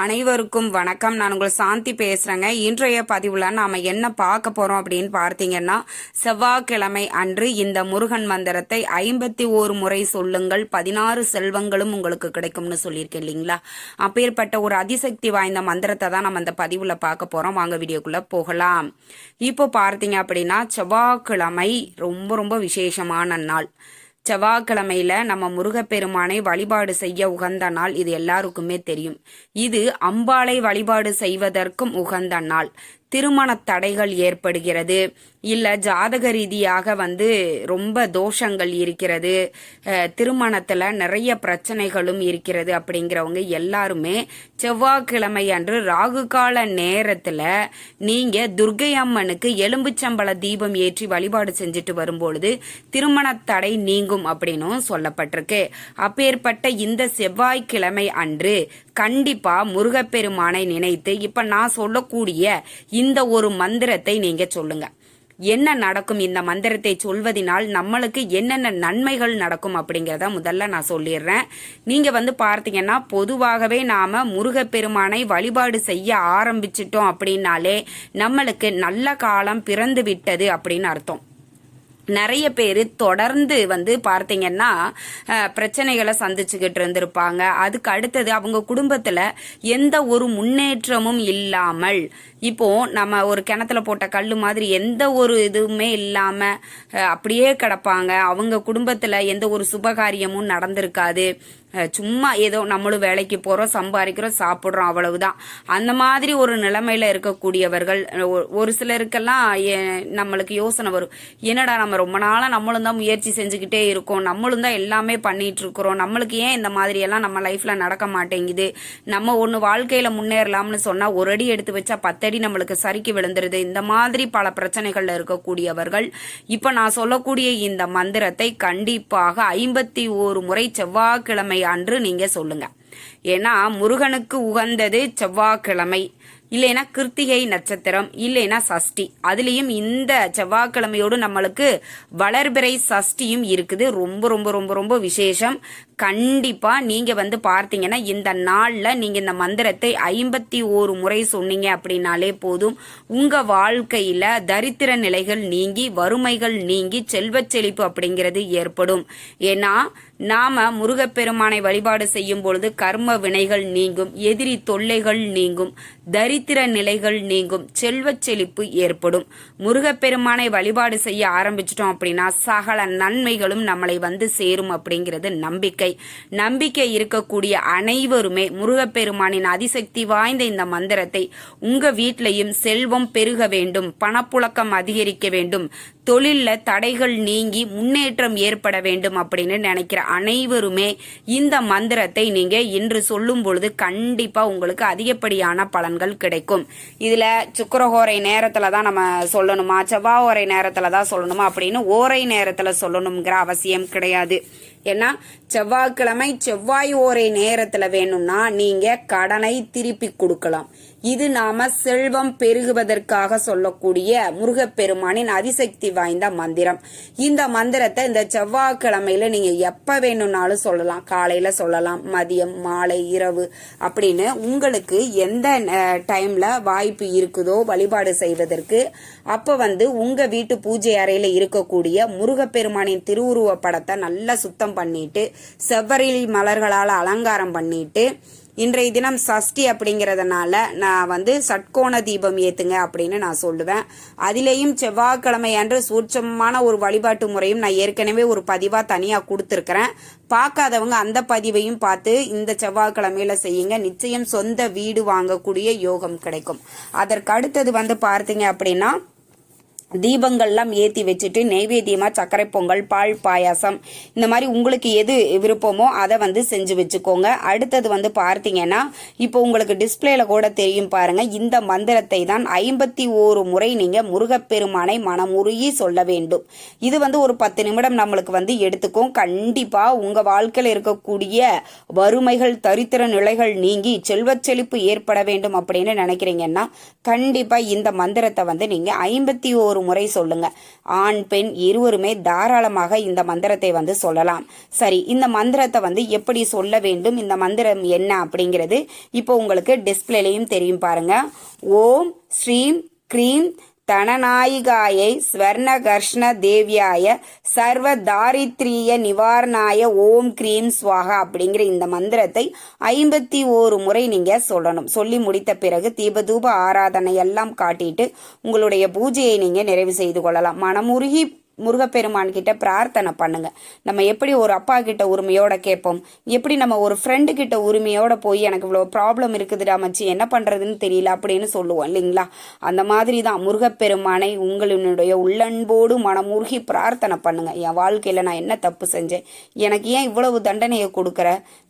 அனைவருக்கும் வணக்கம். நான் உங்கள் சாந்தி பேசுறேங்க. இன்றைய பதிவுல நாம என்ன பார்க்க போறோம் அப்படின்னு பார்த்தீங்கன்னா செவ்வாய்க்கிழமை அன்று இந்த முருகன் மந்திரத்தை ஐம்பத்தி ஓரு முறை சொல்லுங்கள். பதினாறு செல்வங்களும் உங்களுக்கு கிடைக்கும்னு சொல்லியிருக்கேன் இல்லைங்களா? அப்பேற்பட்ட ஒரு அதிசக்தி வாய்ந்த மந்திரத்தை தான் நம்ம அந்த பதிவுல பார்க்க போறோம். வாங்க வீடியோக்குள்ள போகலாம். இப்போ பார்த்தீங்க அப்படின்னா செவ்வாய்க்கிழமை ரொம்ப ரொம்ப விசேஷமான நாள். செவ்வாய்க்கிழமையில நம்ம முருகப்பெருமானை வழிபாடு செய்ய உகந்த நாள் இது எல்லாருக்குமே தெரியும். இது அம்பாளை வழிபாடு செய்வதற்கும் உகந்த நாள். திருமண தடைகள் ஏற்படுகிறது. இல்ல ஜாதக ரீதியாக வந்து ரொம்ப தோஷங்கள் இருக்கிறது. திருமணத்தில் திருமணத்துல நிறைய பிரச்சனைகளும் இருக்கிறது அப்படிங்கிறவங்க எல்லாருமே செவ்வாய்க்கிழமை அன்று ராகு கால நேரத்துல நீங்க துர்கை அம்மனுக்கு எலும்புச்சம்பள தீபம் ஏற்றி வழிபாடு செஞ்சுட்டு வரும்பொழுது திருமண தடை நீங்கும் அப்படின்னும் சொல்லப்பட்டிருக்கு. அப்பேற்பட்ட இந்த செவ்வாய்க்கிழமை அன்று கண்டிப்பா முருகப்பெருமானை நினைத்து இப்ப நான் சொல்லக்கூடிய இந்த ஒரு மந்திரத்தை நீங்க சொல்லுங்க. என்ன நடக்கும் இந்த மந்திரத்தை சொல்வதனால் நம்மளுக்கு என்னென்ன நன்மைகள் நடக்கும் அப்படிங்கிறத முதல்ல நான் சொல்லிடுறேன். நீங்க வந்து பார்த்தீங்கன்னா பொதுவாகவே நாம முருகப்பெருமானை வழிபாடு செய்ய ஆரம்பிச்சிட்டோம் அப்படின்னாலே நம்மளுக்கு நல்ல காலம் பிறந்து விட்டது அப்படின்னு அர்த்தம். நிறைய பேர் தொடர்ந்து வந்து பார்த்தீங்கன்னா பிரச்சனைகளை சந்திச்சுக்கிட்டு இருந்திருப்பாங்க. அதுக்கு அடுத்தது அவங்க குடும்பத்தில் எந்த ஒரு முன்னேற்றமும் இல்லாமல் இப்போ நம்ம ஒரு கிணத்துல போட்ட கல் மாதிரி எந்த ஒரு இதுவுமே இல்லாம அப்படியே கிடப்பாங்க. அவங்க குடும்பத்துல எந்த ஒரு சுபகாரியமும் நடந்திருக்காது. சும்மா ஏதோ நம்மளும் வேலைக்கு போறோம் சம்பாதிக்கிறோம் சாப்பிட்றோம் அவ்வளவுதான். அந்த மாதிரி ஒரு நிலைமையில இருக்கக்கூடியவர்கள் ஒ- ஒரு சிலருக்கெல்லாம் நம்மளுக்கு யோசனை வரும். என்னடா நம்ம ரொம்ப நாளா நம்மளும் தான் முயற்சி செஞ்சுக்கிட்டே இருக்கோம். நம்மளும் தான் எல்லாமே பண்ணிட்டு இருக்கிறோம். நம்மளுக்கு ஏன் இந்த மாதிரி எல்லாம் நம்ம லைஃப்ல நடக்க மாட்டேங்குது? நம்ம ஒண்ணு வாழ்க்கையில முன்னேறலாம்னு சொன்னா ஒரு அடி எடுத்து வச்சா பத்தடி நம்மளுக்கு சரிக்கு விழுந்துருது. இந்த மாதிரி பல பிரச்சனைகள்ல இருக்கக்கூடியவர்கள் இப்ப நான் சொல்லக்கூடிய இந்த மந்திரத்தை கண்டிப்பாக ஐம்பத்தி ஒரு முறை செவ்வாய்க்கிழமை அன்று நீங்க சொல்லுங்க. ஏன்னா முருகனுக்கு உகந்தது செவ்வாய்க்கிழமை. இல்லைன்னா கிருத்திகை நட்சத்திரம் இல்லைன்னா சஷ்டி. அதுலேயும் இந்த செவ்வாய்க்கிழமையோடு நம்மளுக்கு வளர்பிறை சஷ்டியும் இருக்குது. ரொம்ப ரொம்ப ரொம்ப ரொம்ப விசேஷம். கண்டிப்பாக நீங்கள் வந்து பார்த்தீங்கன்னா இந்த நாளில் நீங்கள் இந்த மந்திரத்தை ஐம்பத்தி ஓரு முறை சொன்னீங்க அப்படின்னாலே போதும். உங்கள் வாழ்க்கையில் தரித்திர நிலைகள் நீங்கி வறுமைகள் நீங்கி செல்வச் செழிப்பு அப்படிங்கிறது ஏற்படும். ஏன்னா நாம முருகப்பெருமானை வழிபாடு செய்யும் பொழுது கர்ம வினைகள் நீங்கும் எதிரி தொல்லைகள் நீங்கும் தரித்திர நிலைகள் நீங்கும் செல்வச் செழிப்பு ஏற்படும். முருகப்பெருமானை வழிபாடு செய்ய ஆரம்பிச்சிட்டோம் அப்படின்னா சகல நன்மைகளும் நம்மளை வந்து சேரும் அப்படிங்கிறது நம்பிக்கை. நம்பிக்கை இருக்கக்கூடிய அனைவருமே முருகப்பெருமானின் அதிசக்தி வாய்ந்த இந்த மந்திரத்தை உங்க வீட்லயும் செல்வம் பெருக வேண்டும் பணப்புழக்கம் அதிகரிக்க வேண்டும். தொழிலில் தடைகள் நீங்கி முன்னேற்றம் ஏற்பட வேண்டும் அப்படின்னு நினைக்கிற அனைவருமே இந்த மந்திரத்தை நீங்கள் இன்று சொல்லும் பொழுது கண்டிப்பாக உங்களுக்கு அதிகப்படியான பலன்கள் கிடைக்கும். இதில் சுக்கரஹோரை நேரத்தில் தான் நம்ம சொல்லணுமா? செவ்வாய் ஓரை நேரத்தில் தான் சொல்லணுமா? அப்படின்னு ஓரை நேரத்தில் சொல்லணுங்கிற அவசியம் கிடையாது. ஏன்னா செவ்வாய்க்கிழமை செவ்வாய் ஓரை நேரத்தில் வேணும்னா நீங்கள் கடனை திருப்பி கொடுக்கலாம். இது நாம செல்வம் பெருகுவதற்காக சொல்லக்கூடிய முருகப்பெருமானின் அதிசக்தி வாய்ந்த மந்திரம். இந்த மந்திரத்தை இந்த செவ்வாய்க்கிழமையில நீங்க எப்ப வேணும்னாலும் சொல்லலாம். காலையில சொல்லலாம். மதியம் மாலை இரவு அப்படின்னு உங்களுக்கு எந்த டைம்ல வாய்ப்பு இருக்குதோ வழிபாடு செய்வதற்கு அப்ப வந்து உங்க வீட்டு பூஜை அறையில இருக்கக்கூடிய முருகப்பெருமானின் திருவுருவ படத்தை நல்லா சுத்தம் பண்ணிட்டு செவ்வரில் மலர்களால் அலங்காரம் பண்ணிட்டு இன்றைய தினம் சஷ்டி அப்படிங்கிறதுனால நான் வந்து சட்கோண தீபம் ஏத்துங்க அப்படின்னு நான் சொல்லுவேன். அதிலேயும் செவ்வாய்க்கிழமை அன்று சூட்சமான ஒரு வழிபாட்டு முறையும் நான் ஏற்கனவே ஒரு பதிவா தனியா கொடுத்துருக்கிறேன். பார்க்காதவங்க அந்த பதிவையும் பார்த்து இந்த செவ்வாய்க்கிழமையில செய்யுங்க. நிச்சயம் சொந்த வீடு வாங்கக்கூடிய யோகம் கிடைக்கும். அதற்கு அடுத்தது வந்து பார்த்தீங்க அப்படின்னா தீபங்கள்லாம் ஏற்றி வச்சுட்டு நெய்வேத்தியமா சர்க்கரை பொங்கல் பால் பாயாசம் இந்த மாதிரி உங்களுக்கு எது விருப்பமோ அதை வந்து செஞ்சு வச்சுக்கோங்க. அடுத்தது வந்து பார்த்தீங்கன்னா இப்போ உங்களுக்கு டிஸ்பிளேல கூட தெரியும் பாருங்க இந்த மந்திரத்தை தான் ஐம்பத்தி ஓரு முறை நீங்க முருகப்பெருமானை மனமுருகி சொல்ல வேண்டும். இது வந்து ஒரு பத்து நிமிடம் நம்மளுக்கு வந்து எடுத்துக்கும். கண்டிப்பா உங்க வாழ்க்கையில் இருக்கக்கூடிய வறுமைகள் தரித்திர நிலைகள் நீங்கி செல்வச் செழிப்பு ஏற்பட வேண்டும் அப்படின்னு நினைக்கிறீங்கன்னா கண்டிப்பா இந்த மந்திரத்தை வந்து நீங்க ஐம்பத்தி ஓரு முறை சொல்லுங்க. ஆண் பெண் இருவருமே தாராளமாக இந்த மந்திரத்தை வந்து சொல்லலாம். சரி இந்த மந்திரத்தை வந்து எப்படி சொல்ல வேண்டும்? இந்த மந்திரம் என்ன அப்படிங்கிறது இப்போ உங்களுக்கு டிஸ்பிளேலையும் தெரியும் பாருங்க. ஓம் ஸ்ரீம் க்ரீம் தனநாயிகாயை ஸ்வர்ணகர்ஷ்ண தேவியாய சர்வ தாரித்ரிய நிவாரணாய ஓம் கிரீம் ஸ்வாகா அப்படிங்கிற இந்த மந்திரத்தை ஐம்பத்தி ஓரு முறை நீங்க சொல்லணும். சொல்லி முடித்த பிறகு தீபதூப ஆராதனை எல்லாம் காட்டிட்டு உங்களுடைய பூஜையை நீங்க நிறைவு செய்து கொள்ளலாம். மனமுருகி முருகப்பெருமான் கிட்ட பிரார்த்தனை பண்ணுங்க. நம்ம எப்படி ஒரு அப்பா கிட்ட உரிமையோட கேட்போம்? எப்படி நம்ம ஒரு ஃப்ரெண்டு கிட்ட உரிமையோட போய் எனக்கு இவ்வளோ ப்ராப்ளம் இருக்குதுடா மச்சி என்ன பண்றதுன்னு தெரியல அப்படின்னு சொல்லுவோம் இல்லைங்களா? அந்த மாதிரி தான் முருகப்பெருமானை உங்களினுடைய உள்ளன்போடு மனமுருகி பிரார்த்தனை பண்ணுங்க. என் வாழ்க்கையில நான் என்ன தப்பு செஞ்சேன்? எனக்கு ஏன் இவ்வளவு தண்டனையை கொடுக்குற?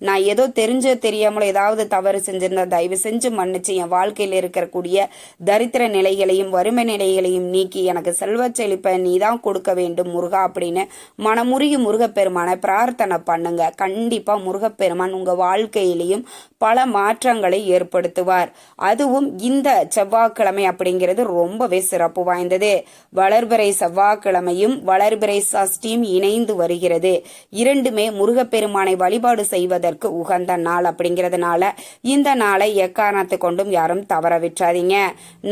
நான் ஏதோ தெரிஞ்சோ தெரியாமல் ஏதாவது தவறு செஞ்சிருந்தா தயவு செஞ்சு மன்னிச்சு என் வாழ்க்கையில் இருக்கக்கூடிய தரித்திர நிலைகளையும் வறுமை நிலைகளையும் நீக்கி எனக்கு செல்வ செழிப்பை நீ தான் கொடுக்க வேண்டும் முருகா அப்படின்னு மனமுருகி முருகப்பெருமானை பிரார்த்தனை பண்ணுங்க. கண்டிப்பா முருகப்பெருமான் உங்க வாழ்க்கையிலையும் பல மாற்றங்களை ஏற்படுத்துவார். அதுவும் இந்த செவ்வாய்க்கிழமை அப்படிங்கிறது ரொம்பவே சிறப்பு வாய்ந்தது. வளர்பிறை செவ்வாய்க்கிழமையும் வளர்பிறை சஷ்டியும் இணைந்து வருகிறது. இரண்டுமே முருகப்பெருமானை வழிபாடு செய்வதற்கு உகந்த நாள் அப்படிங்கிறதுனால இந்த நாளை எக்காரணத்தை கொண்டும் யாரும் தவற விட்டுறாதீங்க.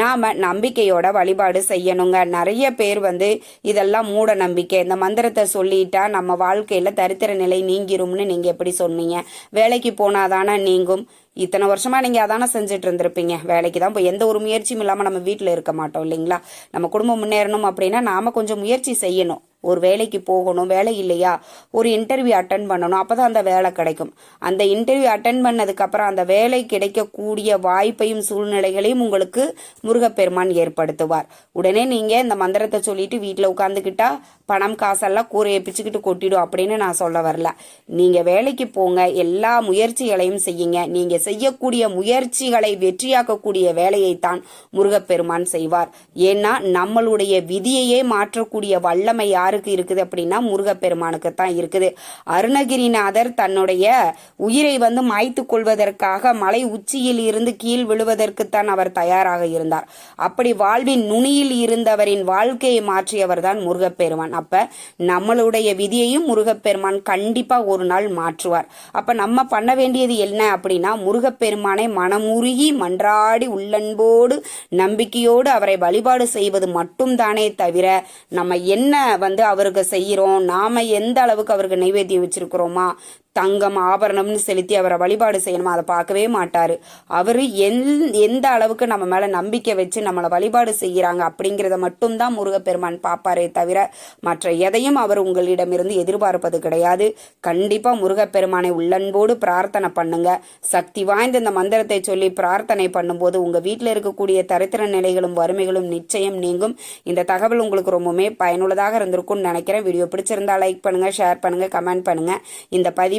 நாம நம்பிக்கையோட வழிபாடு செய்யணுங்க. நிறைய பேர் வந்து இதெல்லாம் மூட நம்பிக்கை இந்த மந்திரத்தை சொல்லிட்டா நம்ம வாழ்க்கையில தரித்திர நிலை நீங்கிரும்னு நீங்க எப்படி சொன்னீங்க? வேலைக்கு போனாதானே நீங்கும். இத்தனை வருஷமா நீங்க அதானே செஞ்சுட்டு இருந்திருப்பீங்க. வேலைக்கு தான் இப்போ எந்த ஒரு முயற்சியும் இல்லாம நம்ம வீட்டில் இருக்க மாட்டோம் இல்லைங்களா? நம்ம குடும்பம் முன்னேறணும் அப்படின்னா நாம கொஞ்சம் முயற்சி செய்யணும். ஒரு வேலைக்கு போகணும் வேலை இல்லையா? ஒரு இன்டர்வியூ அட்டன் பண்ணணும் அப்பதான் அந்த வேலை கிடைக்கும். அந்த இன்டர்வியூ அட்டன் பண்ணதுக்கு அப்புறம் அந்த வேலை கிடைக்கக்கூடிய வாய்ப்பையும் சூழ்நிலைகளையும் உங்களுக்கு முருகப்பெருமான் ஏற்படுத்துவார். உடனே நீங்க இந்த மந்திரத்தை சொல்லிட்டு வீட்டில் உட்காந்துக்கிட்டா பணம் காசெல்லாம் கூரையை பிச்சுக்கிட்டு கொட்டிடும் அப்படின்னு நான் சொல்ல வரல. நீங்க வேலைக்கு போங்க எல்லா முயற்சிகளையும் செய்யுங்க. நீங்க செய்யக்கூடிய முயற்சிகளை வெற்றியாக்கக்கூடிய வேலையைத்தான் முருகப்பெருமான் செய்வார். ஏன்னா நம்மளுடைய விதியையே மாற்றக்கூடிய வல்லமை யாருக்கு இருக்குது அப்படின்னா முருகப்பெருமானுக்கு தான் இருக்குது. அருணகிரிநாதர் தன்னுடைய உயிரை வந்து மாய்த்து கொள்வதற்காக மலை உச்சியில் இருந்து கீழ் விழுவதற்குத்தான் அவர் தயாராக இருந்தார். அப்படி வாழ்வின் நுனியில் இருந்தவரின் வாழ்க்கையை மாற்றியவர் தான் முருகப்பெருமான். அப்ப நம்மளுடைய விதியையும் முருகப்பெருமான் கண்டிப்பா ஒரு நாள் மாற்றுவார். அப்ப நம்ம பண்ண வேண்டியது என்ன அப்படின்னா முருகப்பெருமானை மனமுருகி மன்றாடி உள்ளன்போடு நம்பிக்கையோடு அவரை வழிபாடு செய்வது மட்டும்தானே தவிர நம்ம என்ன வந்து அவருக்கு செய்யறோம் நாம எந்த அளவுக்கு அவருக்கு நைவேத்தியம் வச்சிருக்கிறோமா? தங்கம் ஆபரணம்னு செலுத்தி அவரை வழிபாடு செய்யணுமா? அதை பார்க்கவே மாட்டாரு. அவரு எந்த அளவுக்கு நம்ம மேல நம்பிக்கை வச்சு நம்மளை வழிபாடு செய்கிறாங்க அப்படிங்கிறத மட்டும்தான் முருகப்பெருமான் பார்ப்பாரே தவிர மற்ற எதையும் அவர் உங்களிடமிருந்து எதிர்பார்ப்பது கிடையாது. கண்டிப்பா முருகப்பெருமானை உள்ளன்போடு பிரார்த்தனை பண்ணுங்க. சக்தி வாய்ந்த இந்த மந்திரத்தை சொல்லி பிரார்த்தனை பண்ணும்போது உங்க வீட்டில் இருக்கக்கூடிய தரித்திர நிலைகளும் வறுமைகளும் நிச்சயம் நீங்கும். இந்த தகவல் உங்களுக்கு ரொம்பவுமே பயனுள்ளதாக இருந்திருக்கும்னு நினைக்கிறேன். வீடியோ பிடிச்சிருந்தா லைக் பண்ணுங்க ஷேர் பண்ணுங்க கமெண்ட் பண்ணுங்க. இந்த பதிவு